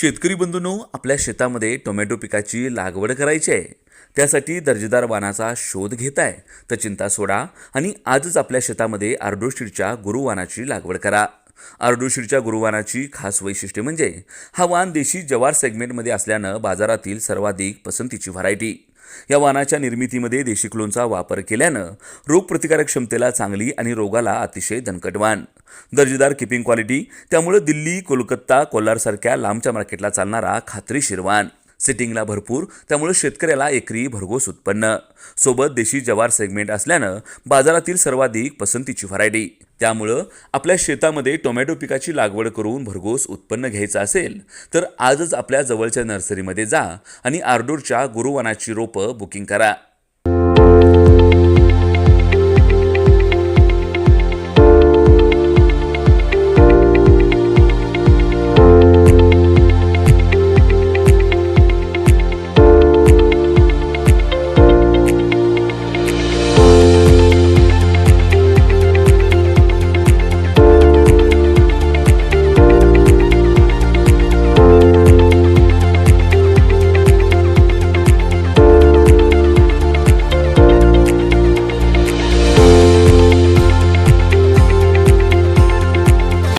शेतकरी बंधूंनो आपल्या शेतामध्ये टोमॅटो पिकाची लागवड करायची आहे. त्यासाठी दर्जेदार वाणाचा शोध घेताय तर चिंता सोडा आणि आजच आपल्या शेतामध्ये आर्डोशीडच्या गुरुवानाची लागवड करा. आर्डोशीडच्या गुरुवानाची खास वैशिष्ट्य म्हणजे हा वाण देशी जवार सेगमेंटमध्ये असल्यानं बाजारातील सर्वाधिक पसंतीची व्हरायटी. या वाणाच्या निर्मितीमध्ये देशी क्लोनचा वापर केल्यानं रोगप्रतिकारक क्षमतेला चांगली आणि रोगाला अतिशय दणकटवान दर्जेदार किपिंग क्वालिटी त्यामुळे दिल्ली कोलकाता कोल्हारसारख्या लांबच्या मार्केटला चालणारा खात्रीशीर वाण सिटिंगला भरपूर त्यामुळे शेतकऱ्याला एकरी भरघोस उत्पन्न. सोबत देशी जवार सेगमेंट असल्यानं बाजारातील सर्वाधिक पसंतीची व्हरायटी त्यामुळं आपल्या शेतामध्ये टोमॅटो पिकाची लागवड करून भरघोस उत्पन्न घ्यायचं असेल तर आजच आपल्या जवळच्या नर्सरीमध्ये जा आणि आरडोरच्या गुरुवानाची रोपं बुकिंग करा.